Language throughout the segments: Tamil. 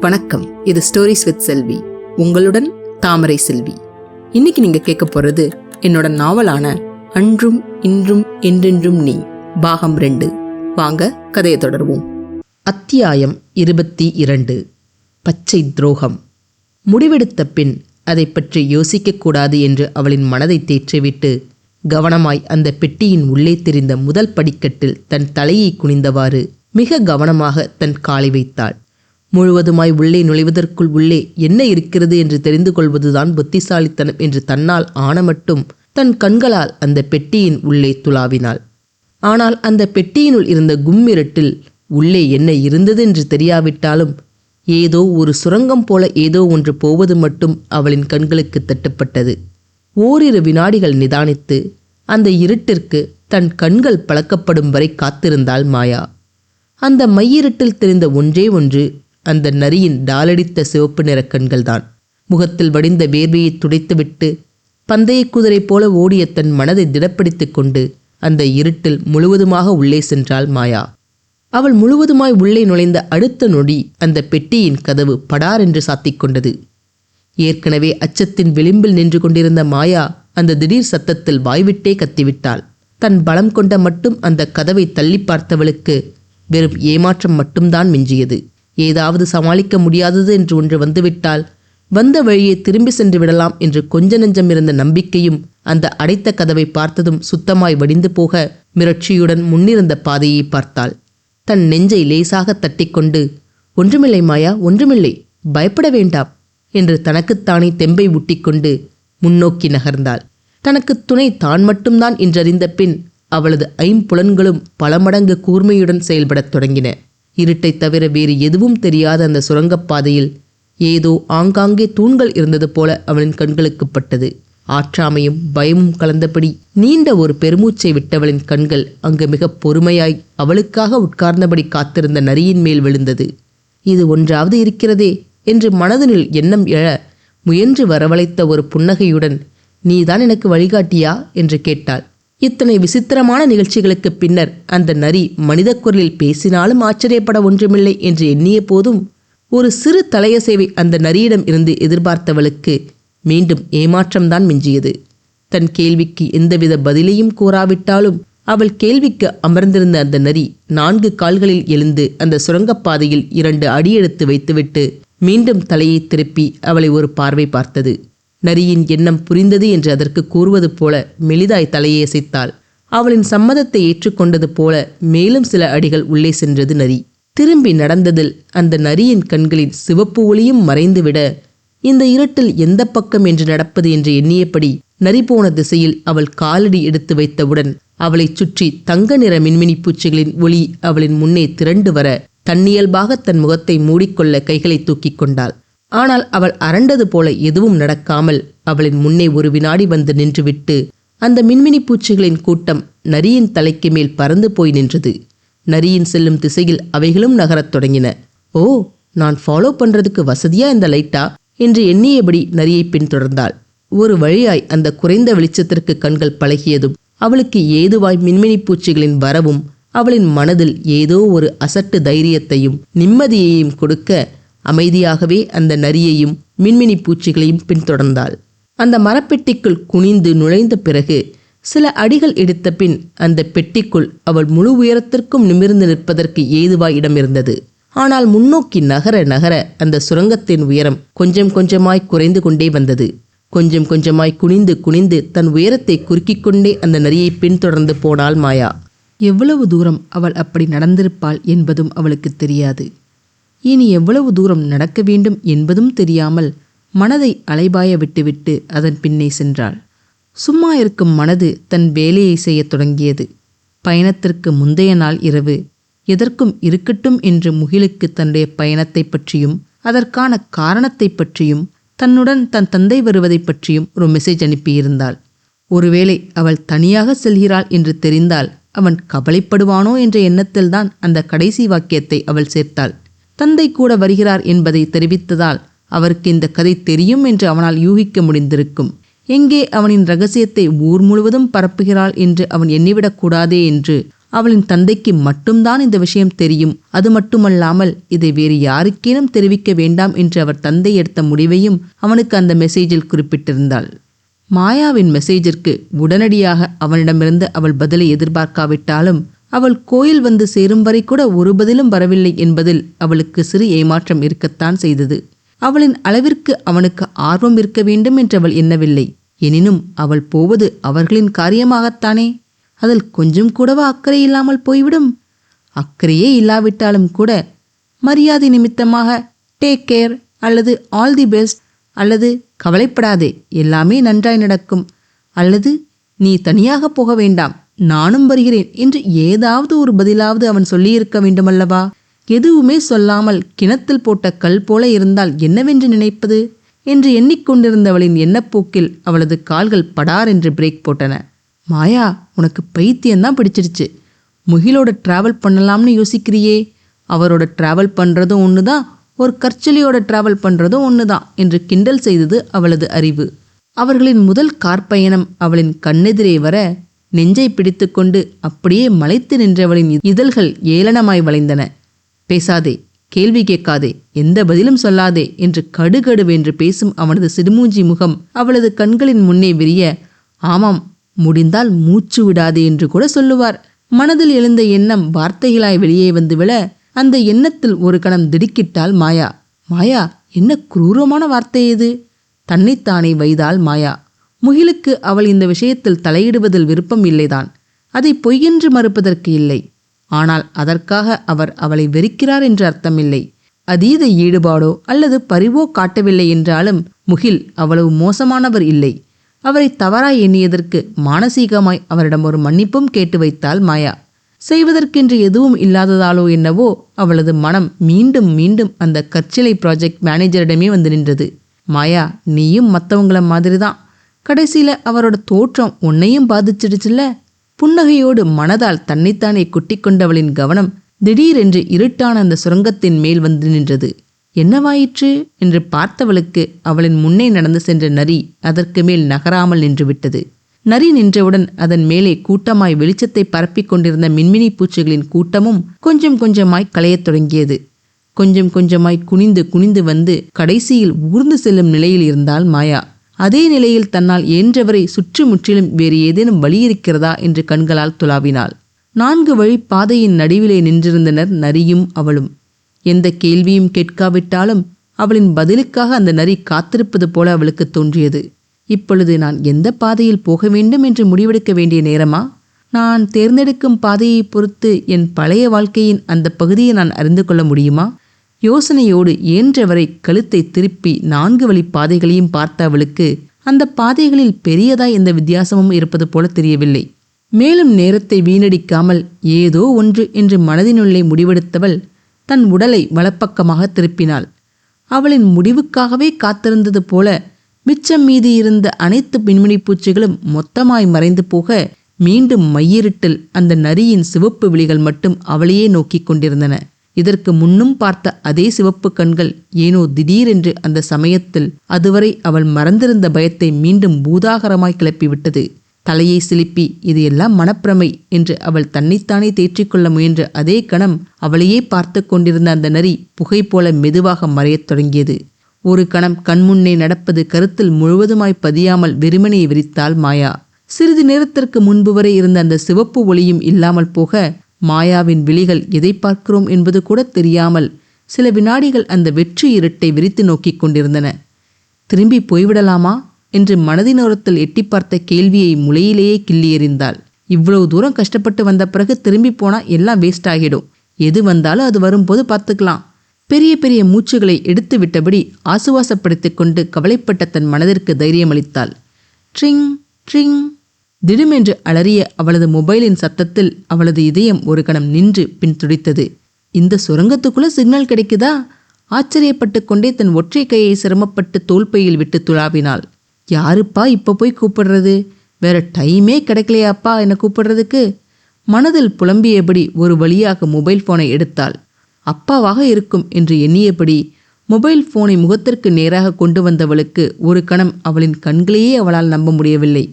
வணக்கம். இது ஸ்டோரிஸ் வித் செல்வி. உங்களுடன் தாமரை செல்வி. இன்னைக்கு நீங்க கேட்க போறது என்னோட நாவலான அன்றும் இன்றும் என்றென்றும் நீ பாகம் ரெண்டு. வாங்க கதையை தொடர்வோம். அத்தியாயம் இருபத்தி இரண்டு. பச்சை துரோகம். முடிவெடுத்த பின் அதை பற்றி யோசிக்கக்கூடாது என்று அவளின் மனதை தேற்றிவிட்டு கவனமாய் அந்த பெட்டியின் உள்ளே தெரிந்த முதல் படிக்கட்டில் தன் தலையை குனிந்தவாறு மிக கவனமாக தன் காலை வைத்தாள். முழுவதுமாய் உள்ளே நுழைவதற்குள் உள்ளே என்ன இருக்கிறது என்று தெரிந்து கொள்வதுதான் புத்திசாலித்தனம் என்று தன்னால் ஆன மட்டும் தன் கண்களால் அந்த பெட்டியின் உள்ளே துளாவினாள். ஆனால் அந்த பெட்டியினுள் இருந்த கும்மிரட்டில் உள்ளே என்ன இருந்ததென்று தெரியாவிட்டாலும் ஏதோ ஒரு சுரங்கம் போல ஏதோ ஒன்று போவது மட்டும் அவளின் கண்களுக்கு தட்டுப்பட்டது. ஓரிரு வினாடிகள் நிதானித்து அந்த இருட்டிற்கு தன் கண்கள் பழக்கப்படும் வரை காத்திருந்தாள் மாயா. அந்த மையிருட்டில் தெரிந்த ஒன்றே ஒன்று அந்த நரியின் டாலடித்த சிவப்பு நிற கண்கள்தான். முகத்தில் வடிந்த வேர்வையை துடைத்துவிட்டு பந்தய குதிரை போல ஓடிய தன் மனதை திடப்படுத்திக் கொண்டு அந்த இருட்டில் முழுவதுமாக உள்ளே சென்றாள் மாயா. அவள் முழுவதுமாய் உள்ளே நுழைந்த அடுத்த நொடி அந்த பெட்டியின் கதவு படார் என்று சாத்திக் கொண்டது. ஏற்கனவே அச்சத்தின் விளிம்பில் நின்று கொண்டிருந்த மாயா அந்த திடீர் சத்தத்தில் வாய்விட்டே கத்திவிட்டாள். தன் பலம் கொண்ட மட்டும் அந்த கதவை தள்ளி பார்த்தவளுக்கு வெறும் ஏமாற்றம் மட்டும்தான் மிஞ்சியது. ஏதாவது சமாளிக்க முடியாதது என்று ஒன்று வந்துவிட்டால் வந்த வழியே திரும்பி சென்று விடலாம் என்று கொஞ்ச நெஞ்சம் இருந்த நம்பிக்கையும் அந்த அடைத்த கதவை பார்த்ததும் சுத்தமாய் வடிந்து போக மிரட்சியுடன் முன்னிருந்த பாதையை பார்த்தாள். தன் நெஞ்சை லேசாக தட்டிக்கொண்டு ஒன்றுமில்லை மாயா ஒன்றுமில்லை பயப்பட வேண்டாம் என்று தனக்குத்தானே தெம்பை ஊட்டிக்கொண்டு முன்னோக்கி நகர்ந்தாள். தனக்கு துணை தான் மட்டும்தான் என்றறிந்த பின் அவளது ஐம்புலன்களும் பல மடங்கு கூர்மையுடன் செயல்படத் தொடங்கின. இருட்டைத் தவிர வேறு எதுவும் தெரியாத அந்த சுரங்கப்பாதையில் ஏதோ ஆங்காங்கே தூண்கள் இருந்தது போல அவளின் கண்களுக்கு பட்டது. ஆற்றாமையும் பயமும் கலந்தபடி நீண்ட ஒரு பெருமூச்சை விட்டவளின் கண்கள் அங்கு மிக பொறுமையாய் அவளுக்காக உட்கார்ந்தபடி காத்திருந்த நரியின் மேல் விழுந்தது. இது ஒன்றாவது இருக்கிறதே என்று மனதனில் எண்ணம் எழ முயன்று வரவழைத்த ஒரு புன்னகையுடன் நீதான் எனக்கு வழிகாட்டியா? என்று கேட்டாள். இத்தனை விசித்திரமான நிகழ்ச்சிகளுக்கு பின்னர் அந்த நரி மனித குரலில் பேசினாலும் ஆச்சரியப்பட ஒன்றுமில்லை என்று எண்ணிய போதும் ஒரு சிறு தலையசைவை அந்த நரியிடம் இருந்து எதிர்பார்த்தவளுக்கு மீண்டும் ஏமாற்றம்தான் மிஞ்சியது. தன் கேள்விக்கு எந்தவித பதிலையும் கூறாவிட்டாலும் அவள் கேள்விக்கு அமர்ந்திருந்த அந்த நரி நான்கு கால்களில் எழுந்து அந்த சுரங்கப்பாதையில் இரண்டு அடியெடுத்து வைத்துவிட்டு மீண்டும் தலையை திருப்பி அவளை ஒரு பார்வை பார்த்தது. நரியின் எண்ணம் புரிந்தது என்று அதற்கு கூறுவது போல மெலிதாய் தலையை அசைத்தாள். அவளின் சம்மதத்தை ஏற்றுக்கொண்டது போல மேலும் சில அடிகள் உள்ளே சென்றது நரி. திரும்பி நடந்ததில் அந்த நரியின் கண்களின் சிவப்பு ஒளியும் மறைந்துவிட இந்த இருட்டில் எந்த பக்கம் என்று நடப்பது என்று எண்ணியபடி நரி போன திசையில் அவள் காலடி எடுத்து வைத்தவுடன் அவளைச் சுற்றி தங்க நிற மின்மினி பூச்சிகளின் ஒளி அவளின் முன்னே திரண்டு வர தன்னியல்பாக தன் முகத்தை மூடிக்கொள்ள கைகளை தூக்கிக் கொண்டாள். ஆனால் அவள் அரண்டது போல எதுவும் நடக்காமல் அவளின் முன்னே ஒரு வினாடி வந்து நின்றுவிட்டு அந்த மின்மினி பூச்சிகளின் கூட்டம் நரியின் தலைக்கு மேல் பறந்து போய் நின்றது. நரியின் செல்லும் திசையில் அவைகளும் நகரத் தொடங்கின. ஓ நான் ஃபாலோ பண்றதுக்கு வசதியா இந்த லைட்டா என்று எண்ணியபடி நரியை பின்தொடர்ந்தாள். ஒரு வழியாய் அந்த குறைந்த வெளிச்சத்திற்கு கண்கள் பழகியதும் அவளுக்கு ஏதுவாய் மின்மினி பூச்சிகளின் வரவும் அவளின் மனதில் ஏதோ ஒரு அசட்டு தைரியத்தையும் நிம்மதியையும் கொடுக்க அமைதியாகவே அந்த நரியையும் மின்மினி பூச்சிகளையும் பின்தொடர்ந்தாள். அந்த மரப்பெட்டிக்குள் குனிந்து நுழைந்த பிறகு சில அடிகள் எடுத்த பின் அந்த பெட்டிக்குள் அவள் முழு உயரத்திற்கும் நிமிர்ந்து நிற்பதற்கு ஏதுவாய் இடமிருந்தது. ஆனால் முன்னோக்கி நகர நகர அந்த சுரங்கத்தின் உயரம் கொஞ்சம் கொஞ்சமாய் குறைந்து கொண்டே வந்தது. கொஞ்சம் கொஞ்சமாய் குனிந்து குனிந்து தன் உயரத்தை குறுக்கிக் கொண்டே அந்த நரியை பின்தொடர்ந்து போனாள் மாயா. எவ்வளவு தூரம் அவள் அப்படி நடந்திருப்பாள் என்பதும் அவளுக்கு தெரியாது. இனி எவ்வளவு தூரம் நடக்க வேண்டும் என்பதும் தெரியாமல் மனதை அலைபாய விட்டுவிட்டு அதன் பின்னே சென்றாள். சும்மா இருக்கும் மனது தன் வேலையை செய்யத் தொடங்கியது. பயணத்திற்கு முந்தைய நாள் இரவு. எதற்கும் இருக்கட்டும் என்று முகிலுக்கு தன்னுடைய பயணத்தை பற்றியும் அதற்கான காரணத்தை பற்றியும் தன்னுடன் தன் தந்தை வருவதை பற்றியும் ஒரு மெசேஜ் அனுப்பியிருந்தாள். ஒருவேளை அவள் தனியாக செல்கிறாள் என்று தெரிந்தால் அவன் கவலைப்படுவானோ என்ற எண்ணத்தில்தான் அந்த கடைசி வாக்கியத்தை அவள் சேர்த்தாள். தந்தை கூட வருகிறார் என்பதை தெரிவித்ததால் அவருக்கு இந்த கதை தெரியும் என்று அவனால் யூகிக்க முடிந்திருக்கும். எங்கே அவனின் ரகசியத்தை ஊர் முழுவதும் பரப்புகிறாள் என்று அவன் எண்ணிவிடக் கூடாதே என்று அவளின் தந்தைக்கு மட்டும்தான் இந்த விஷயம் தெரியும். அது மட்டுமல்லாமல் இதை வேறு யாருக்கேனும் தெரிவிக்க வேண்டாம் என்று அவர் தந்தை எடுத்த முடிவையும் அவனுக்கு அந்த மெசேஜில் குறிப்பிட்டிருந்தாள். மாயாவின் மெசேஜிற்கு உடனடியாக அவனிடமிருந்து அவள் பதிலை எதிர்பார்க்காவிட்டாலும் அவள் கோயில் வந்து சேரும் வரை கூட ஒரு பதிலும் வரவில்லை என்பதில் அவளுக்கு சிறு ஏமாற்றம் இருக்கத்தான் செய்தது. அவளின் அளவிற்கு அவனுக்கு ஆர்வம் இருக்க வேண்டும் என்றவள் எண்ணவில்லை. எனினும் அவள் போவது அவர்களின் காரியமாகத்தானே? அதில் கொஞ்சம் கூடவா அக்கறை இல்லாமல் போய்விடும்? அக்கறையே இல்லாவிட்டாலும் கூட மரியாதை நிமித்தமாக டேக் கேர் அல்லது ஆல் தி பெஸ்ட் அல்லது கவலைப்படாதே எல்லாமே நன்றாய் நடக்கும் அல்லது நீ தனியாக போக வேண்டாம் நானும் வருகிறேன் என்று ஏதாவது ஒரு பதிலாவது அவன் சொல்லியிருக்க வேண்டுமல்லவா? எதுவுமே சொல்லாமல் கிணத்தில் போட்ட கல் போல இருந்தால் என்னவென்று நினைப்பது? என்று எண்ணிக்கொண்டிருந்தவளின் எண்ணப்போக்கில் அவளது கால்கள் படார் என்று பிரேக் போட்டன. மாயா உனக்கு பைத்தியம்தான் பிடிச்சிருச்சு. முகிலோட டிராவல் பண்ணலாம்னு யோசிக்கிறியே. அவரோட டிராவல் பண்ணுறதும் ஒன்று தான் ஒரு கற்சலியோட டிராவல் பண்ணுறதும் ஒன்று தான் என்று கிண்டல் செய்தது அவளது அறிவு. அவர்களின் முதல் கார் பயணம் அவளின் கண்ணெதிரே வர நெஞ்சை பிடித்துக்கொண்டு அப்படியே மலைத்து நின்றவளின் இதழ்கள் ஏளனமாய் வளைந்தன. பேசாதே கேள்வி கேட்காதே எந்த பதிலும் சொல்லாதே என்று கடுகடுவென்று பேசும் அவனது சிடுமூஞ்சி முகம் அவளது கண்களின் முன்னே விரிய ஆமாம் முடிந்தால் மூச்சு விடாதே என்று கூட சொல்லுவார். மனதில் எழுந்த எண்ணம் வார்த்தைகளாய் வெளியே வந்து விழ அந்த எண்ணத்தில் ஒரு கணம் திடுக்கிட்டாள் மாயா மாயா என்ன குரூரமான வார்த்தை இது? தன்னைத்தானே வைதாள் மாயா முகிலுக்கு அவள் இந்த விஷயத்தில் தலையிடுவதில் விருப்பம் இல்லைதான். அதை பொய்யென்று மறுப்பதற்கு இல்லை. ஆனால் அதற்காக அவர் அவளை வெறுக்கிறார் என்று அர்த்தமில்லை. அதீத ஈடுபாடோ அல்லது பரிவோ காட்டவில்லை என்றாலும் முகில் அவ்வளவு மோசமானவர் இல்லை. அவரை தவறாய் எண்ணியதற்கு மானசீகமாய் அவரிடம் ஒரு மன்னிப்பும் கேட்டு வைத்தாள் மாயா. செய்வதற்கென்று எதுவும் இல்லாததாலோ என்னவோ அவளது மனம் மீண்டும் மீண்டும் அந்த கற்சிலை ப்ராஜெக்ட் மேனேஜரிடமே வந்து நின்றது. மாயா நீயும் மற்றவங்கள மாதிரி தான் கடைசியில் அவரோட தோற்றம் உன்னையும் பாதிச்சிடுச்சுல்ல? புன்னகையோடு மனதால் தன்னைத்தானே குட்டி கொண்டவளின் கவனம் திடீரென்று இருட்டான அந்த சுரங்கத்தின் மேல் வந்து நின்றது. என்னவாயிற்று? என்று பார்த்தவளுக்கு அவளின் முன்னே நடந்து சென்ற நரி அதற்கு மேல் நகராமல் நின்றுவிட்டது நரி நின்றவுடன் அதன் மேலே கூட்டமாய் வெளிச்சத்தை பரப்பிக் கொண்டிருந்த மின்மினி பூச்சிகளின் கூட்டமும் கொஞ்சம் கொஞ்சமாய் களையத் தொடங்கியது. கொஞ்சம் கொஞ்சமாய் குனிந்து குனிந்து வந்து கடைசியில் ஊர்ந்து செல்லும் நிலையில் இருந்தால் மாயா. அதே நிலையில் தன்னால் இயன்றவரை சுற்றுமுற்றிலும் வேறு ஏதேனும் வழி இருக்கிறதா என்று கண்களால் துளாவினாள் நான்கு வழி பாதையின் நடுவிலே நின்றிருந்தனர் நரியும் அவளும். எந்த கேள்வியும் கேட்காவிட்டாலும் அவளின் பதிலுக்காக அந்த நரி காத்திருப்பது போல அவளுக்கு தோன்றியது. இப்பொழுது நான் எந்த பாதையில் போக வேண்டும் என்று முடிவெடுக்க வேண்டிய நேரமா? நான் தேர்ந்தெடுக்கும் பாதையை பொறுத்து என் பழைய வாழ்க்கையின் அந்த பகுதியை நான் அறிந்து கொள்ள முடியுமா? யோசனையோடு இயன்றவரை கழுத்தை திருப்பி நான்கு வழி பாதைகளையும் பார்த்த அவளுக்கு அந்த பாதைகளில் பெரியதாய் எந்த வித்தியாசமும் இருப்பது போல தெரியவில்லை. மேலும் நேரத்தை வீணடிக்காமல் ஏதோ ஒன்று என்று மனதினுள்ளே முடிவெடுத்தவள் தன் உடலை வலப்பக்கமாக திருப்பினாள். அவளின் முடிவுக்காகவே காத்திருந்தது போல மிச்சம் மீதி இருந்த அனைத்து பின்மணி பூச்சிகளும் மொத்தமாய் மறைந்து போக மீண்டும் மையிருட்டில் அந்த நரியின் சிவப்பு விழிகள் மட்டும் அவளையே நோக்கிக் கொண்டிருந்தன. இதற்கு முன்னும் பார்த்த அதே சிவப்பு கண்கள் ஏனோ திடீரென்று அந்த சமயத்தில் அதுவரை அவள் மறந்திருந்த பயத்தை மீண்டும் பூதாகரமாய் கிளப்பிவிட்டது. தலையை சிலிப்பி இது எல்லாம் மனப்பிரமை என்று அவள் தன்னைத்தானே தேற்றிக்கொள்ள முயன்ற அதே கணம் அவளையே பார்த்து கொண்டிருந்த அந்த நரி புகை போல மெதுவாக மறையத் தொடங்கியது. ஒரு கணம் கண்முன்னே நடப்பது கருத்தில் முழுவதுமாய் பதியாமல் வெறுமனையை விரித்தாள் மாயா. சிறிது நேரத்திற்கு முன்பு வரை இருந்த அந்த சிவப்பு ஒளியும் இல்லாமல் போக மாயாவின் விழிகள் எதை பார்க்கிறோம் என்பது கூட தெரியாமல் சில வினாடிகள் அந்த வெற்றி இருட்டை விரித்து நோக்கிக் கொண்டிருந்தன. திரும்பி போய்விடலாமா? என்று மனதினோரத்தில் எட்டி பார்த்த கேள்வியை முளையிலேயே கிள்ளி எறிந்தாள் இவ்வளவு தூரம் கஷ்டப்பட்டு வந்த பிறகு திரும்பி போனா எல்லாம் வேஸ்ட் ஆகிடும். எது வந்தாலும் அது வரும்போது பார்த்துக்கலாம். பெரிய பெரிய மூச்சுகளை எடுத்து விட்டபடி ஆசுவாசப்படுத்திக் கொண்டு கவலைப்பட்ட தன் மனதிற்கு தைரியமளித்தாள். Drink drink. திடுமென்று அலறிய அவளது மொபைலின் சத்தத்தில் அவளது இதயம் ஒரு கணம் நின்று பின் துடித்தது. இந்த சுரங்கத்துக்குள்ள சிக்னல் கிடைக்குதா? ஆச்சரியப்பட்டு கொண்டே தன் ஒற்றை கையை சிரமப்பட்டு தோல்பையில் விட்டு துளாவினாள். யாருப்பா இப்போ போய் கூப்பிடுறது? வேற டைமே கிடைக்கலையாப்பா என்னை கூப்பிடுறதுக்கு? மனதில் புலம்பியபடி ஒரு வழியாக மொபைல் போனை எடுத்தாள். அப்பாவாக இருக்கும் என்று எண்ணியபடி மொபைல் போனை முகத்திற்கு நேராக கொண்டு வந்தவளுக்கு ஒரு கணம் அவளின் கண்களையே அவளால் நம்ப முடியவில்லை.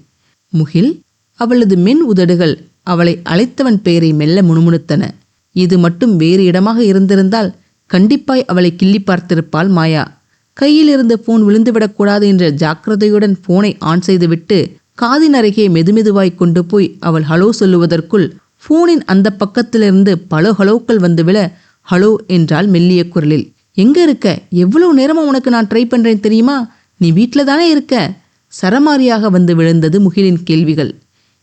முகில் அவளது மென் உதடுகள் அவளை அழைத்தவன் பெயரை மெல்ல முணுமுணுத்தன. இது மட்டும் வேறு இடமாக இருந்திருந்தால் கண்டிப்பாய் அவளை கிள்ளி பார்த்திருப்பாள் மாயா. கையில் இருந்த போன் விழுந்துவிடக்கூடாது என்ற ஜாக்கிரதையுடன் போனை ஆன் செய்துவிட்டு காதின் அருகே மெதுமெதுவாய் கொண்டு போய் அவள் ஹலோ சொல்லுவதற்குள் போனின் அந்த பக்கத்திலிருந்து பல ஹலோக்கள் வந்து விழ ஹலோ என்றால் மெல்லிய குரலில். எங்க இருக்க? எவ்வளவு நேரமா உனக்கு நான் ட்ரை பண்றேன் தெரியுமா? நீ வீட்ல தானே இருக்க? சரமாரியாக வந்து விழுந்தது முகிலின் கேள்விகள்.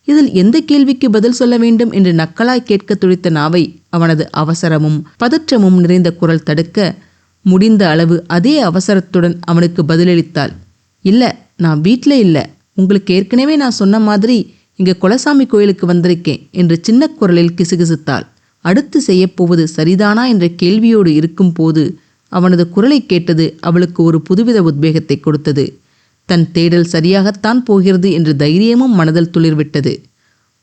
இதில் எந்த கேள்விக்கு பதில் சொல்ல வேண்டும் என்று நக்கலாய் கேட்க துடித்த நாவை அவனது அவசரமும் பதற்றமும் நிறைந்த குரல் தடுக்க முடிந்த அளவு அதே அவசரத்துடன் அவனுக்கு பதிலளித்தாள். இல்ல நான் வீட்ல இல்ல. உங்களுக்கு ஏற்கனவே நான் சொன்ன மாதிரி இங்க குலசாமி கோயிலுக்கு வந்திருக்கேன் என்று சின்ன குரலில் கிசுகிசுத்தாள். அடுத்து செய்யப்போவது சரிதானா என்ற கேள்வியோடு இருக்கும்போது அவனது குரலை கேட்டது அவளுக்கு ஒரு புதுவித உத்வேகத்தை கொடுத்தது. தன் தேடல் சரியாகத்தான் போகிறது என்று தைரியமும் மனதில் துளிர்விட்டது.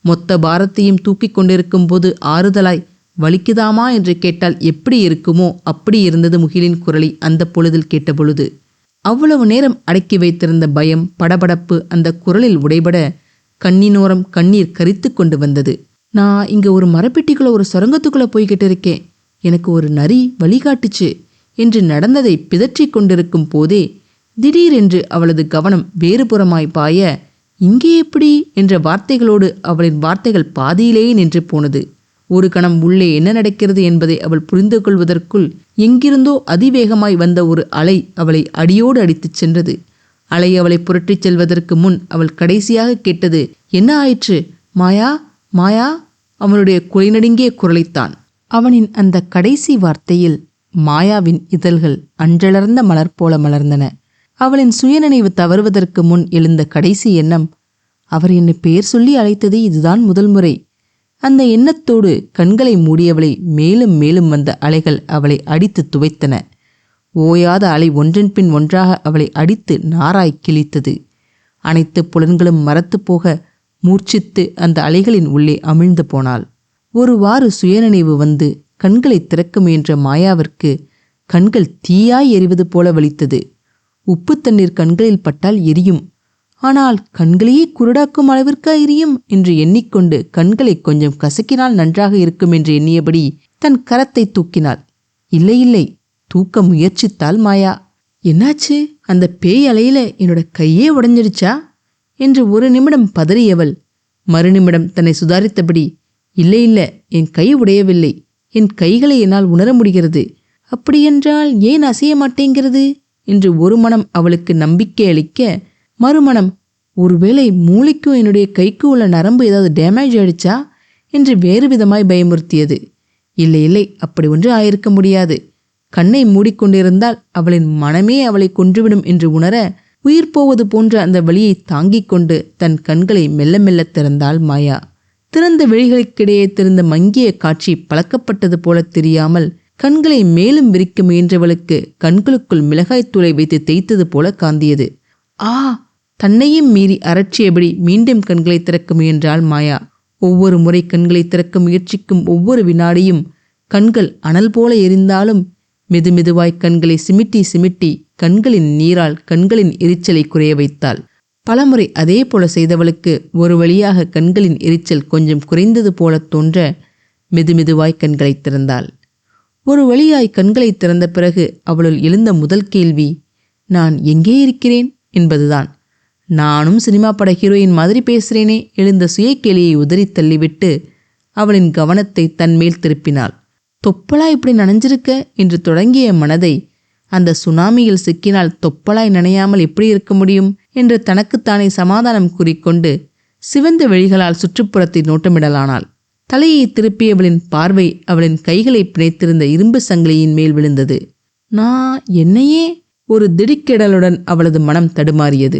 மொத்த பாரத்தையும் தூக்கிக் கொண்டிருக்கும் போது ஆறுதலாய் வலிக்குதாமா? என்று கேட்டால் எப்படி இருக்குமோ? அப்படி இருந்தது முகிலின் குரலை அந்த பொழுதில் கேட்டபொழுது. அவ்வளவு நேரம் அடக்கி வைத்திருந்த பயம் படபடப்பு அந்த குரலில் உடைபட கண்ணினோரம் கண்ணீர் கரித்து கொண்டு வந்தது. நான் இங்க ஒரு மரப்பெட்டிக்குள்ள ஒரு சுரங்கத்துக்குள்ளே போய்கிட்டு இருக்கேன். எனக்கு ஒரு நரி வழிகாட்டுச்சு என்று நடந்ததை பிதற்றிக் கொண்டிருக்கும் போதே திடீரென்று அவளது கவனம் வேறுபுறமாய் பாய இங்கே எப்படி? என்ற வார்த்தைகளோடு அவளின் வார்த்தைகள் பாதியிலேயே நின்று போனது. ஒரு கணம் உள்ளே என்ன நடக்கிறது என்பதை அவள் புரிந்து கொள்வதற்குள் எங்கிருந்தோ அதிவேகமாய் வந்த ஒரு அலை அவளை அடியோடு அடித்துச் சென்றது. அலை அவளை புரட்டிச் செல்வதற்கு முன் அவள் கடைசியாக கேட்டது என்ன ஆயிற்று? மாயா? மாயா? அவனுடைய குலைநடுங்கிய குரலைத்தான். அவனின் அந்த கடைசி வார்த்தையில் மாயாவின் இதழ்கள் அன்றளர்ந்த மலர் போல மலர்ந்தன. அவளின் சுயநினைவு தவறுவதற்கு முன் எழுந்த கடைசி எண்ணம். அவர் என்னை பெயர் சொல்லி அழைத்தது இதுதான் முதல் முறை. அந்த எண்ணத்தோடு கண்களை மூடியவளை மேலும் மேலும் வந்த அலைகள் அவளை அடித்து துவைத்தன. ஓயாத அலை ஒன்றின் பின் ஒன்றாக அவளை அடித்து நாராய் கிழித்தது. அனைத்து புலன்களும் மரத்து போக மூர்ச்சித்து அந்த அலைகளின் உள்ளே அமிழ்ந்து போனாள். ஒருவாறு சுயநினைவு வந்து கண்களை திறக்க முயன்ற மாயாவிற்கு கண்கள் தீயாய் எரிவது போல வலித்தது. உப்பு தண்ணீர் கண்களில் பட்டால் எரியும். ஆனால் கண்களையே குருடாக்கும் அளவிற்கா எரியும் என்று எண்ணிக்கொண்டு கண்களை கொஞ்சம் கசக்கினால் நன்றாக இருக்கும் என்று எண்ணியபடி தன் கரத்தை தூக்கினாள். இல்லை இல்லை தூக்க முயற்சித்தாள் மாயா. என்னாச்சு? அந்த பேய் அலையில என்னோட கையே உடைஞ்சிடுச்சா? என்று ஒரு நிமிடம் பதறியவள். மறுநிமிடம் தன்னை சுதாரித்தபடி இல்லை இல்ல என் கை உடையவில்லை. என் கைகளை என்னால் உணர முடிகிறது. அப்படியென்றால் ஏன் அசைய மாட்டேங்கிறது? என்று ஒரு மனம் அவளுக்கு நம்பிக்கை அளிக்க மறுமணம் ஒருவேளை மூளைக்கும் என்னுடைய கைக்கு உள்ள நரம்பு ஏதாவது டேமேஜ் ஆயிடுச்சா? என்று வேறு விதமாய் பயமுறுத்தியது. இல்லை இல்லை அப்படி ஒன்று ஆயிருக்க முடியாது. கண்ணை மூடிக்கொண்டிருந்தால் அவளின் மனமே அவளை கொன்றுவிடும் என்று உணர உயிர் போவது போன்ற அந்த வழியை தாங்கிக் கொண்டு தன் கண்களை மெல்ல மெல்ல திறந்தாள் மாயா. திறந்த விழிகளுக்கிடையே திறந்த மங்கிய காட்சி பழக்கப்பட்டது போல தெரியாமல் கண்களை மேலும் விரிக்க முயன்றவளுக்கு கண்களுக்குள் மிளகாய்த்தூளை வைத்து தேய்த்தது போல காந்தியது. ஆ தன்னையும் மீறி அரற்றியபடி மீண்டும் கண்களை திறக்க முயன்றாள் மாயா. ஒவ்வொரு முறை கண்களை திறக்க முயற்சிக்கும் ஒவ்வொரு வினாடியும் கண்கள் அனல் போல எரிந்தாலும் மெதுமெதுவாய் கண்களை சிமிட்டி சிமிட்டி கண்களின் நீரால் கண்களின் எரிச்சலை குறைய வைத்தாள். பலமுறை அதே போல செய்தவளுக்கு ஒரு வழியாக கண்களின் எரிச்சல் கொஞ்சம் குறைந்தது போல தோன்ற மெதுமெதுவாய் கண்களை திறந்தாள். ஒரு வழியாய் கண்களை திறந்த பிறகு அவளுள் எழுந்த முதல் கேள்வி நான் எங்கே இருக்கிறேன்? என்பதுதான். நானும் சினிமா பட ஹீரோயின் மாதிரி பேசுறேனே எழுந்த சுயக்கேலியை உதறி தள்ளிவிட்டு அவளின் கவனத்தை தன்மேல் திருப்பினாள். தொப்பலா இப்படி நனைஞ்சிருக்க? என்று தொடங்கிய மனதை அந்த சுனாமியில் சிக்கினால் தொப்பலாய் நனையாமல் எப்படி இருக்க முடியும்? என்று தனக்குத்தானே சமாதானம் கூறிக்கொண்டு சிவந்த வெளிகளால் சுற்றுப்புறத்தை நோட்டமிடலானாள். தலையை திருப்பியவளின் பார்வை அவளின் கைகளை பிணைத்திருந்த இரும்பு சங்கிலியின் மேல் விழுந்தது. நான் என்னையே? ஒரு திடுக்கிடலுடன் அவளது மனம் தடுமாறியது.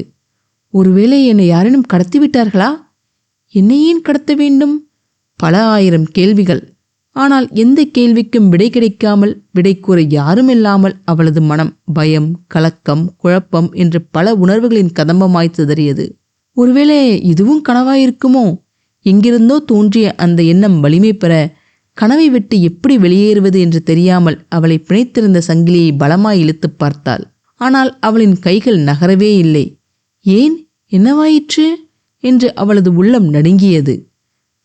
ஒருவேளை என்னை யாரேனும் கடத்திவிட்டார்களா? என்னை ஏன் கடத்த வேண்டும்? பல ஆயிரம் கேள்விகள். ஆனால் எந்த கேள்விக்கும் விடை கிடைக்காமல் விடை கூற யாரும் இல்லாமல் அவளது மனம் பயம் கலக்கம் குழப்பம் என்று பல உணர்வுகளின் கதம்பமாய் சிதறியது. ஒருவேளை இதுவும் கனவாயிருக்குமோ? எங்கிருந்தோ தோன்றிய அந்த எண்ணம் வலிமை பெற கனவை விட்டு எப்படி வெளியேறுவது என்று தெரியாமல் அவளை பிணைத்திருந்த சங்கிலியை பலமாய் இழுத்துப் பார்த்தாள். ஆனால் அவளின் கைகள் நகரவே இல்லை. ஏன்? என்னவாயிற்று? என்று அவளது உள்ளம் நடுங்கியது.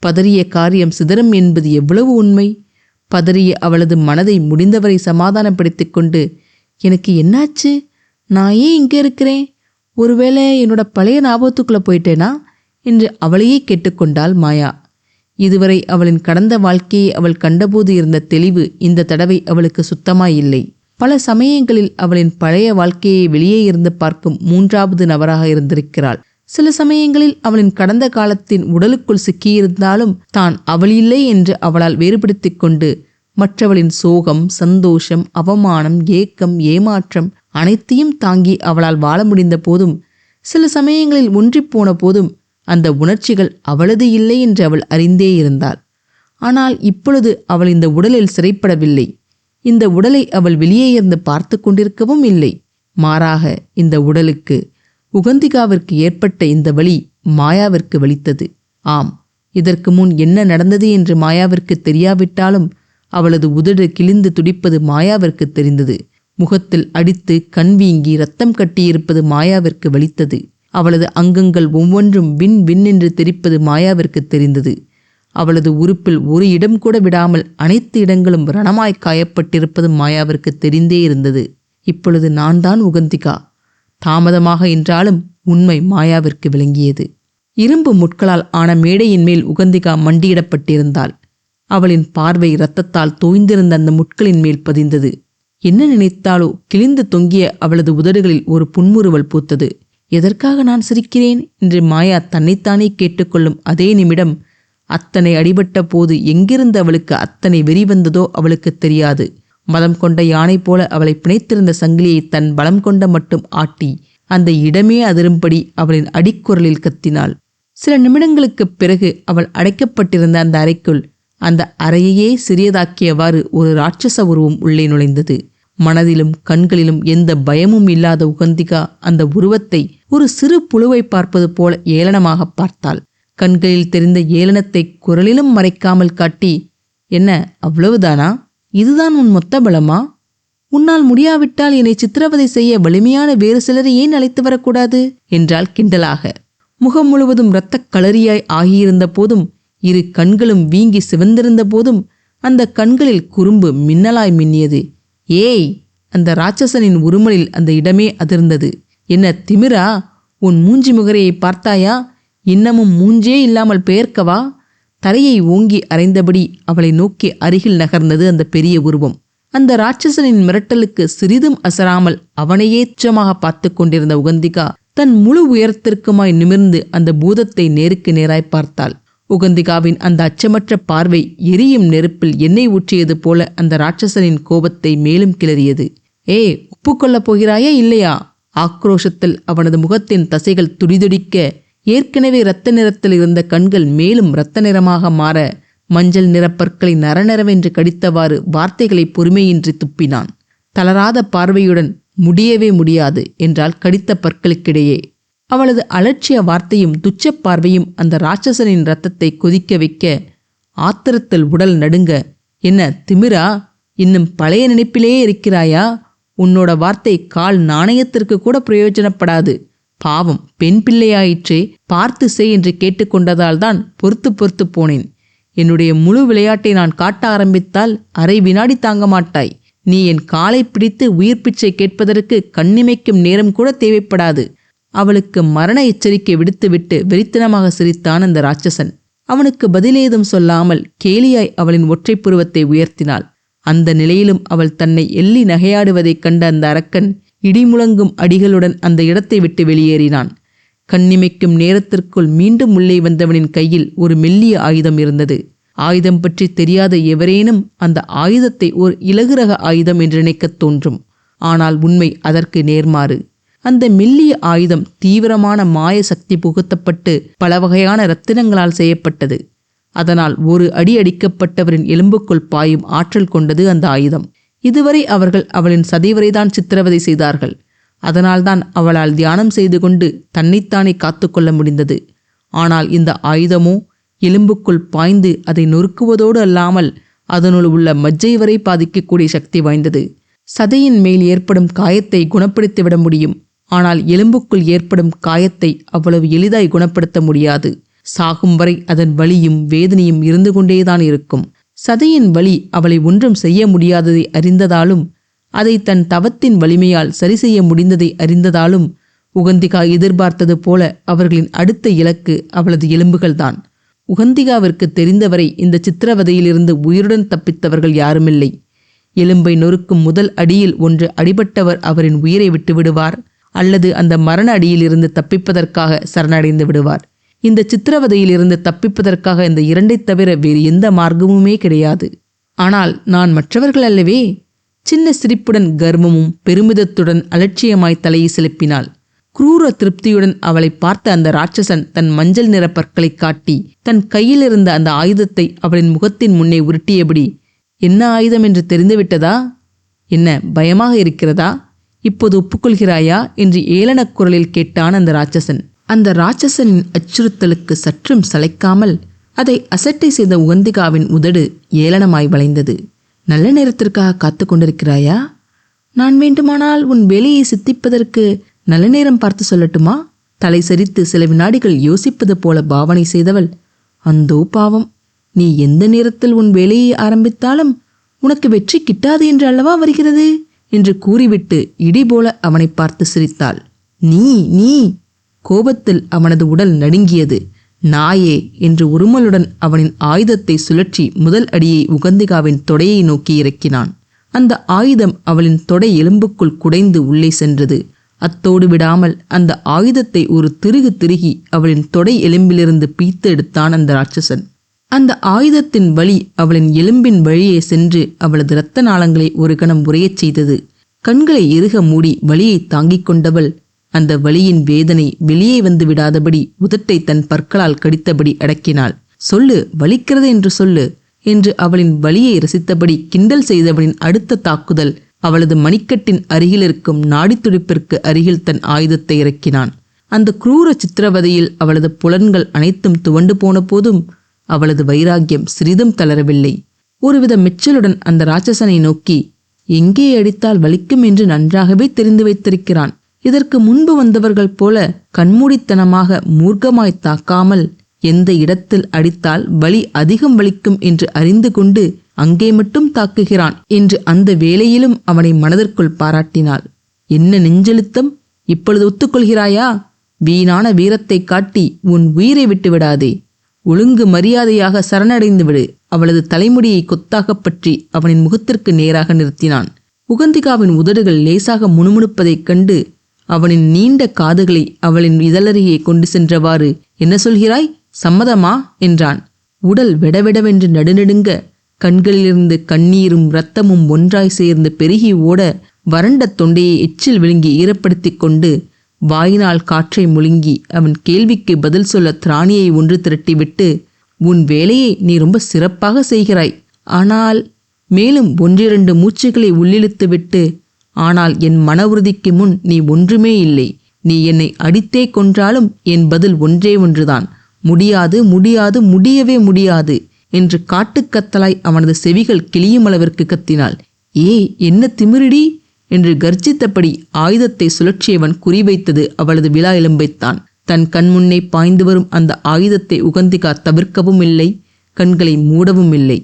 பதறிய காரியம் சிதறும் என்பது எவ்வளவு உண்மை? பதறிய அவளது மனதை முடிந்தவரை சமாதானப்படுத்திக் கொண்டு எனக்கு என்னாச்சு? நான் ஏன் இங்கே இருக்கிறேன்? ஒருவேளை என்னோட பழைய ஞாபகத்துக்குள்ளே போயிட்டேனா? என்று அவளையே கேட்டுக்கொண்டாள் மாயா. இதுவரை அவளின் கடந்த வாழ்க்கையை அவள் கண்டபோது இருந்த தெளிவு இந்த தடவை அவளுக்கு சுத்தமாயில்லை. பல சமயங்களில் அவளின் பழைய வாழ்க்கையை வெளியே இருந்து பார்க்கும் மூன்றாவது நபராக இருந்திருக்கிறாள். சில சமயங்களில் அவளின் கடந்த காலத்தின் உடலுக்குள் சிக்கியிருந்தாலும் தான் அவள் இல்லை என்று அவளால் வேறுபடுத்திக் கொண்டு மற்றவளின் சோகம் சந்தோஷம் அவமானம் ஏக்கம் ஏமாற்றம் அனைத்தையும் தாங்கி அவளால் வாழ முடிந்த போதும் சில சமயங்களில் ஒன்றிப்போன போதும் அந்த உணர்ச்சிகள் அவளது இல்லை என்று அவள் அறிந்தே இருந்தாள். ஆனால் இப்பொழுது அவள் இந்த உடலில் சிறைப்படவில்லை. இந்த உடலை அவள் வெளியே இருந்து பார்த்து கொண்டிருக்கவும் இல்லை. மாறாக இந்த உடலுக்கு உகந்திகாவிற்கு ஏற்பட்ட இந்த வழி மாயாவிற்கு வலித்தது. ஆம் இதற்கு முன் என்ன நடந்தது என்று மாயாவிற்கு தெரியாவிட்டாலும் அவளது உதடு கிழிந்து துடிப்பது மாயாவிற்கு தெரிந்தது. முகத்தில் அடித்து கண் வீங்கி ரத்தம் கட்டியிருப்பது மாயாவிற்கு வலித்தது. அவளது அங்கங்கள் ஒவ்வொன்றும் விண் விண் என்று தெரிப்பது மாயாவிற்கு தெரிந்தது. அவளது உறுப்பில் ஒரு இடம் கூட விடாமல் அனைத்து இடங்களும் ரணமாய் காயப்பட்டிருப்பது மாயாவிற்கு தெரிந்தே இருந்தது. இப்பொழுது நான் தான் உகந்திகா. தாமதமாக என்றாலும் உண்மை மாயாவிற்கு விளங்கியது. இரும்பு முட்களால் ஆன மேடையின் மேல் உகந்திகா மண்டியிடப்பட்டிருந்தாள். அவளின் பார்வை இரத்தத்தால் தோய்ந்திருந்த அந்த முட்களின் மேல் பதிந்தது. என்ன நினைத்தாலோ கிழிந்து தொங்கிய அவளது உதடுகளில் ஒரு புன்முறுவல் பூத்தது. எதற்காக நான் சிரிக்கிறேன்? என்று மாயா தன்னைத்தானே கேட்டுக்கொள்ளும் அதே நிமிடம் அத்தனை அடிபட்ட போது எங்கிருந்து அவளுக்கு அத்தனை வெறி வந்ததோ அவளுக்கு தெரியாது. மதம் கொண்ட யானை போல அவளை பிணைத்திருந்த சங்கிலியை தன் பலம் கொண்ட மட்டும் ஆட்டி அந்த இடமே அதிரும்படி அவளின் அடிக்குரலில் கத்தினாள். சில நிமிடங்களுக்குப் பிறகு அவள் அடைக்கப்பட்டிருந்த அந்த அறைக்குள் அந்த அறையையே சிறியதாக்கியவாறு ஒரு ராட்சச உருவம் உள்ளே நுழைந்தது. மனதிலும் கண்களிலும் எந்த பயமும் இல்லாத உகந்திகா அந்த உருவத்தை ஒரு சிறு புழுவை பார்ப்பது போல ஏளனமாக பார்த்தாள். கண்களில் தெரிந்த ஏளனத்தை குரலிலும் மறைக்காமல் காட்டி என்ன அவ்வளவுதானா? இதுதான் உன் மொத்த பலமா? உன்னால் முடியாவிட்டால் என்னை சித்திரவதை செய்ய வலிமையான வேறு சிலரை ஏன் அழைத்து வரக்கூடாது? என்றாள் கிண்டலாக. முகம் முழுவதும் இரத்தக் களரியாய் ஆகியிருந்த போதும் இரு கண்களும் வீங்கி சிவந்திருந்த போதும் அந்த கண்களில் குறும்பு மின்னலாய் மின்னியது. ஏய் அந்த ராட்சசனின் உருமலில் அந்த இடமே அதிர்ந்தது. என்ன திமிரா? உன் மூஞ்சி முகரையை பார்த்தாயா? இன்னமும் மூஞ்சே இல்லாமல் பெயர்க்கவா? தலையை ஓங்கி அறைந்தபடி அவளை நோக்கி அருகில் நகர்ந்தது அந்த பெரிய உருவம். அந்த ராட்சசனின் மிரட்டலுக்கு சிறிதும் அசராமல் அவனையே உச்சமாக பார்த்து கொண்டிருந்த உகந்திகா தன் முழு உயரத்திற்குமாய் நிமிர்ந்து அந்த பூதத்தை நேருக்கு நேராய் பார்த்தாள். உகந்திகாவின் அந்த அச்சமற்ற பார்வை எரியும் நெருப்பில் எண்ணெய் ஊற்றியது போல அந்த ராட்சசனின் கோபத்தை மேலும் கிளறியது. ஏ ஒப்புக்கொள்ளப் போகிறாயா இல்லையா? ஆக்ரோஷத்தில் அவனது முகத்தின் தசைகள் துடிதுடிக்க ஏற்கனவே இரத்த நிறத்தில் இருந்த கண்கள் மேலும் இரத்த நிறமாக மாற மஞ்சள் நிறப்பற்களை நரநரவென்று கடித்தவாறு வார்த்தைகளை பொறுமையின்றி துப்பினான். தளராத பார்வையுடன் முடியவே முடியாது என்றால் கடித்த பற்களுக்கிடையே அவளது அலட்சிய வார்த்தையும் துச்சப் பார்வையும் அந்த ராட்சசனின் ரத்தத்தை கொதிக்க வைக்க ஆத்திரத்தில் உடல் நடுங்க என்ன திமிரா? இன்னும் பழைய நினைப்பிலேயே இருக்கிறாயா? உன்னோட வார்த்தை கால் நாணயத்திற்கு கூட பிரயோஜனப்படாது. பாவம் பெண் பிள்ளையாயிற்றே பார்த்து செய் என்று கேட்டுக்கொண்டதால் தான் பொறுத்து பொறுத்து போனேன். என்னுடைய முழு விளையாட்டை நான் காட்ட ஆரம்பித்தால் அரை வினாடி தாங்க மாட்டாய். நீ என் காலை பிடித்து உயிர் பிச்சை கேட்பதற்கு கண்ணிமைக்கும் நேரம் கூட தேவைப்படாது. அவளுக்கு மரண எச்சரிக்கை விடுத்துவிட்டு வெறித்தனமாக சிரித்தான் அந்த ராட்சசன். அவனுக்கு பதிலேதும் சொல்லாமல் கேலியாய் அவளின் ஒற்றைப் புருவத்தை உயர்த்தினாள். அந்த நிலையிலும் அவள் தன்னை எள்ளி நகையாடுவதைக் கண்ட அந்த அரக்கன் இடிமுழங்கும் அடிகளுடன் அந்த இடத்தை விட்டு வெளியேறினான். கண்ணிமைக்கும் நேரத்திற்குள் மீண்டும் உள்ளே வந்தவனின் கையில் ஒரு மெல்லிய ஆயுதம் இருந்தது. ஆயுதம் பற்றி தெரியாத எவரேனும் அந்த ஆயுதத்தை ஒரு இலகுரக ஆயுதம் என்று நினைக்கத் தோன்றும். ஆனால் உண்மை அதற்கு நேர்மாறு. அந்த மெல்லிய ஆயுதம் தீவிரமான மாய சக்தி புகுத்தப்பட்டு பல வகையான ரத்தினங்களால் செய்யப்பட்டது. அதனால் ஒரு அடி அடிக்கப்பட்டவரின் எலும்புக்குள் பாயும் ஆற்றல் கொண்டது அந்த ஆயுதம். இதுவரை அவர்கள் அவளின் சதைவரைதான் சித்திரவதை செய்தார்கள். அதனால்தான் அவளால் தியானம் செய்து கொண்டு தன்னைத்தானே காத்துக்கொள்ள முடிந்தது. ஆனால் இந்த ஆயுதமோ எலும்புக்குள் பாய்ந்து அதை நொறுக்குவதோடு அல்லாமல் அதனுள் உள்ள மஜ்ஜை வரை பாதிக்கக்கூடிய சக்தி வாய்ந்தது. சதையின் மேல் ஏற்படும் காயத்தை குணப்படுத்திவிட முடியும். ஆனால் எலும்புக்குள் ஏற்படும் காயத்தை அவ்வளவு எளிதாய் குணப்படுத்த முடியாது. சாகும் வரை அதன் வலியும் வேதனையும் இருந்து கொண்டேதான் இருக்கும். சதையின் வலி அவளை ஒன்றும் செய்ய முடியாததை அறிந்ததாலும் அதை தன் தவத்தின் வலிமையால் சரி செய்ய முடிந்ததை அறிந்ததாலும் உகந்திகா எதிர்பார்த்தது போல அவர்களின் அடுத்த இலக்கு அவளது எலும்புகள்தான். உகந்திகாவிற்கு தெரிந்தவரை இந்த சித்திரவதையிலிருந்து உயிருடன் தப்பித்தவர்கள் யாருமில்லை. எலும்பை நொறுக்கும் முதல் அடியில் ஒன்று அடிபட்டவர் அவரின் உயிரை விட்டுவிடுவார். அல்லது அந்த மரண அடியிலிருந்து தப்பிப்பதற்காக சரணடைந்து விடுவார். இந்த சித்திரவதையிலிருந்து தப்பிப்பதற்காக இந்த இரண்டைத் தவிர வேறு எந்த மார்க்கமுமே கிடையாது. ஆனால் நான் மற்றவர்கள் அல்லவே. சின்ன சிரிப்புடன் கர்வமும் பெருமிதத்துடன் அலட்சியமாய் தலையை செலுப்பினாள். குரூர திருப்தியுடன் அவளை பார்த்த அந்த ராட்சசன் தன் மஞ்சள் நிற பற்களை காட்டி தன் கையில் இருந்த அந்த ஆயுதத்தை அவளின் முகத்தின் முன்னே உருட்டியபடி என்ன ஆயுதம் என்று தெரிந்துவிட்டதா? என்ன பயமாக இருக்கிறதா? இப்போது ஒப்புக்கொள்கிறாயா? என்று ஏளனக் குரலில் கேட்டான் அந்த ராட்சசன். அந்த ராட்சசனின் அச்சுறுத்தலுக்கு சற்றும் சளைக்காமல் அதை அசட்டை செய்த உகந்திகாவின் உதடு ஏளனமாய் வளைந்தது. நல்ல நேரத்திற்காக காத்து கொண்டிருக்கிறாயா? நான் வேண்டுமானால் உன் வேலையை சித்திப்பதற்கு நல்ல நேரம் பார்த்து சொல்லட்டுமா? தலை சரித்து சில வினாடிகள் யோசிப்பது போல பாவனை செய்தவள் அந்தோ பாவம் நீ எந்த நேரத்தில் உன் வேலையை ஆரம்பித்தாலும் உனக்கு வெற்றி கிட்டாது என்று அல்லவா வருகிறது? என்று கூறிவிட்டு இடி போல அவனை பார்த்து சிரித்தாள். நீ நீ! கோபத்தில் அவனது உடல் நடுங்கியது. நாயே! என்று உருமலுடன் அவனின் ஆயுதத்தை சுழற்றி முதல் அடியை உகந்திகாவின் தொடையை நோக்கி இறக்கினான். அந்த ஆயுதம் அவளின் தொடை எலும்புக்குள் குடைந்து உள்ளே சென்றது. அத்தோடு விடாமல் அந்த ஆயுதத்தை ஒரு திருகு திருகி அவளின் தொடை எலும்பிலிருந்து பீத்து எடுத்தான் அந்த ராட்சசன். அந்த ஆயுதத்தின் வழி அவளின் எலும்பின் வழியே சென்று அவளது இரத்த நாளங்களை ஒரு கணம் உரையச் செய்தது. கண்களை இறுக மூடி வழியை தாங்கிக் கொண்டவள் அந்த வழியின் வேதனை வெளியே வந்து விடாதபடி உதட்டை தன் பற்களால் கடித்தபடி அடக்கினாள். சொல்லு வலிக்கிறது என்று சொல்லு என்று அவளின் வலியை ரசித்தபடி கிண்டல் செய்தவனின் அடுத்த தாக்குதல் அவளது மணிக்கட்டின் அருகில் இருக்கும் நாடித்துடிப்பிற்கு அருகில் தன் ஆயுதத்தை இறக்கினான். அந்த குரூர சித்திரவதையில் அவளது புலன்கள் அனைத்தும் துவண்டு போன போதும் அவளது வைராக்கியம் சிறிதும் தளரவில்லை. ஒருவித மெச்சலுடன் அந்த ராட்சசனை நோக்கி எங்கே அடித்தால் வலிக்கும் என்று நன்றாகவே தெரிந்து வைத்திருக்கிறான். இதற்கு முன்பு வந்தவர்கள் போல கண்மூடித்தனமாக மூர்க்கமாய் தாக்காமல் எந்த இடத்தில் அடித்தால் வலி அதிகம் வலிக்கும் என்று அறிந்து கொண்டு அங்கே மட்டும் தாக்குகிறான் என்று அந்த வேளையிலும் அவனை மனதிற்குள் பாராட்டினாள். என்ன நெஞ்செழுத்தம்? இப்பொழுது ஒத்துக்கொள்கிறாயா? வீணான வீரத்தை காட்டி உன் உயிரை விட்டு விடாதே ஒழுங்கு மரியாதையாக சரணடைந்து விடு. அவளது தலைமுடியை கொத்தாகப் பற்றி அவனின் முகத்திற்கு நேராக நிறுத்தினான். உகந்திகாவின் உதடுகள் லேசாக முணுமுணுப்பதைக் கண்டு அவனின் நீண்ட காதுகளை அவளின் இதழருகே கொண்டு சென்றவாறு என்ன சொல்கிறாய்? சம்மதமா? என்றான். உடல் விடவிடவென்று நடுநடுங்க கண்களிலிருந்து கண்ணீரும் இரத்தமும் ஒன்றாய் சேர்ந்து பெருகி ஓட வறண்ட தொண்டையை எச்சில் விழுங்கி ஈரப்படுத்திக் கொண்டு வாயினால் காற்றை முழுங்கி அவன் கேள்விக்கு பதில் சொல்ல திராணியை ஒன்று திரட்டிவிட்டு உன் வேலையை நீ ரொம்ப சிறப்பாக செய்கிறாய். ஆனால் மேலும் ஒன்றிரண்டு மூச்சுகளை உள்ளிழுத்துவிட்டு ஆனால் என் மன உறுதிக்கு முன் நீ ஒன்றுமே இல்லை. நீ என்னை அடித்தே கொன்றாலும் என் பதில் ஒன்றே ஒன்றுதான். முடியாது முடியாது முடியவே முடியாது என்று காட்டுக்கத்தலாய் அவனது செவிகள் கிளியும் அளவிற்கு கத்தினாள். ஏய் என்ன திமிரிடி? என்று கர்ஜித்தபடி ஆயுதத்தை சுழற்றியவன் குறிவைத்தது அவளது விழா எலும்பைத்தான். தன் கண்முன்னே பாய்ந்து வரும் அந்த ஆயுதத்தை உகந்திகா தவிர்க்கவும் இல்லை கண்களை மூடவும் இல்லை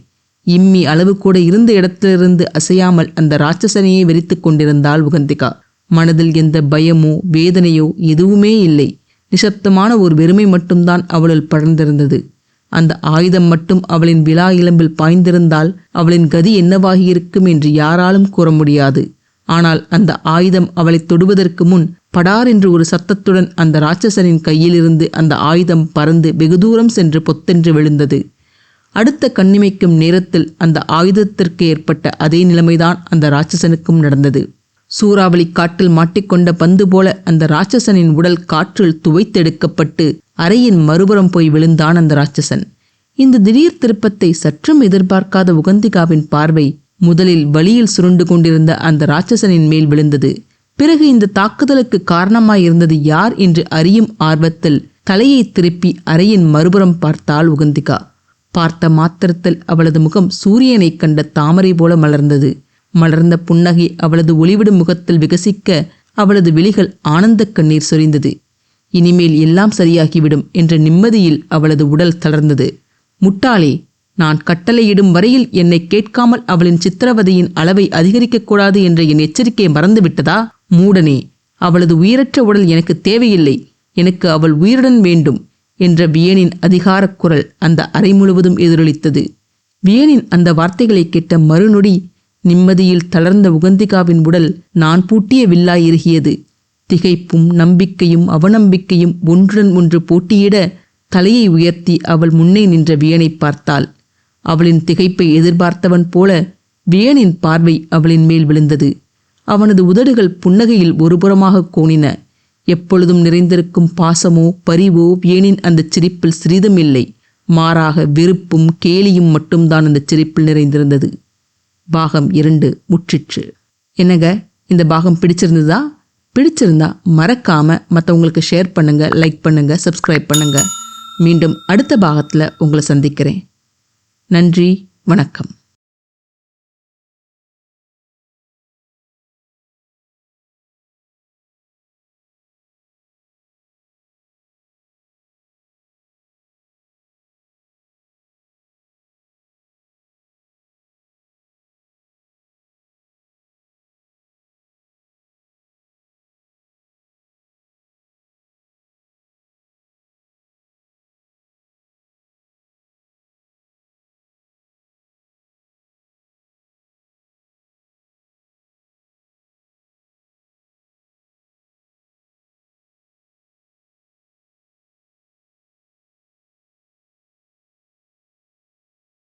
இம்மி அளவு கூட இருந்த இடத்திலிருந்து அசையாமல் அந்த ராட்சசனையை வெறித்து கொண்டிருந்தாள் உகந்திகா. மனதில் எந்த பயமோ வேதனையோ எதுவுமே இல்லை. நிசப்தமான ஒரு வெறுமை மட்டும்தான் அவளுள் படர்ந்திருந்தது. அந்த ஆயுதம் மட்டும் அவளின் விழா இளம்பில் பாய்ந்திருந்தால் அவளின் கதி என்னவாகியிருக்கும் என்று யாராலும் கூற முடியாது. ஆனால் அந்த ஆயுதம் அவளை தொடுவதற்கு முன் படார் என்று ஒரு சத்தத்துடன் அந்த ராட்சசனின் கையிலிருந்து அந்த ஆயுதம் பறந்து வெகு தூரம் சென்று பொத்தென்று விழுந்தது. அடுத்த கண்ணிமைக்கும் நேரத்தில் அந்த ஆயுதத்திற்கு ஏற்பட்ட அதே நிலைமைதான் அந்த ராட்சசனுக்கும் நடந்தது. சூறாவளி காட்டில் மாட்டிக்கொண்ட பந்து போல அந்த ராட்சசனின் உடல் காற்றில் துவைத்தெடுக்கப்பட்டு அறையின் மறுபுறம் போய் விழுந்தான் அந்த ராட்சசன். இந்த திடீர் திருப்பத்தை சற்றும் எதிர்பார்க்காத உகந்திகாவின் பார்வை முதலில் வழியில் சுருண்டு கொண்டிருந்த அந்த ராட்சசனின் மேல் விழுந்தது. பிறகு இந்த தாக்குதலுக்கு காரணமாயிருந்தது யார் என்று அறியும் ஆர்வத்தில் தலையை திருப்பி அறையின் மறுபுறம் பார்த்தாள் உகந்திகா. பார்த்த மாத்திரத்தில் அவளது முகம் சூரியனைக் கண்ட தாமரை போல மலர்ந்தது. மலர்ந்த புன்னகை அவளது ஒளிவிடும் முகத்தில் விகசிக்க அவளது விழிகள் ஆனந்த கண்ணீர் சொரிந்தது. இனிமேல் எல்லாம் சரியாகிவிடும் என்ற நிம்மதியில் அவளது உடல் தளர்ந்தது. முட்டாளே நான் கட்டளையிடும் வரையில் என்னை கேட்காமல் அவளின் சித்திரவதையின் அளவை அதிகரிக்கக் கூடாது என்ற என் எச்சரிக்கை மறந்துவிட்டதா? மூடனே அவளது உயிரற்ற உடல் எனக்கு தேவையில்லை. எனக்கு அவள் உயிருடன் வேண்டும் என்ற வியனின் அதிகாரக் குரல் அந்த அறை முழுவதும் எதிரொலித்தது. வியனின் அந்த வார்த்தைகளை கேட்ட மறுநொடி நிம்மதியில் தளர்ந்த உகந்திகாவின் உடல் நான் பூட்டிய வில்லாய் இறுகியது திகைப்பும் நம்பிக்கையும் அவநம்பிக்கையும் ஒன்றுடன் ஒன்று போட்டியிட தலையை உயர்த்தி அவள் முன்னே நின்ற வியனை பார்த்தாள். அவளின் திகைப்பை எதிர்பார்த்தவன் போல வியனின் பார்வை அவளின் மேல் விழுந்தது. அவனது உதடுகள் புன்னகையில் ஒருபுறமாக கோணின. எப்பொழுதும் நிறைந்திருக்கும் பாசமோ பரிவோ வியனின் அந்த சிரிப்பில் சிறிதும் இல்லை. மாறாக வெறுப்பும் கேலியும் மட்டும்தான் அந்த சிரிப்பில் நிறைந்திருந்தது. பாகம் இரண்டு முற்றிற்று. என்னங்க இந்த பாகம் பிடிச்சிருந்ததா? பிடிச்சிருந்தா மறக்காம மற்றவங்களுக்கு ஷேர் பண்ணுங்க லைக் பண்ணுங்க சப்ஸ்கிரைப் பண்ணுங்க. மீண்டும் அடுத்த பாகத்தில் உங்களை சந்திக்கிறேன். நன்றி வணக்கம்.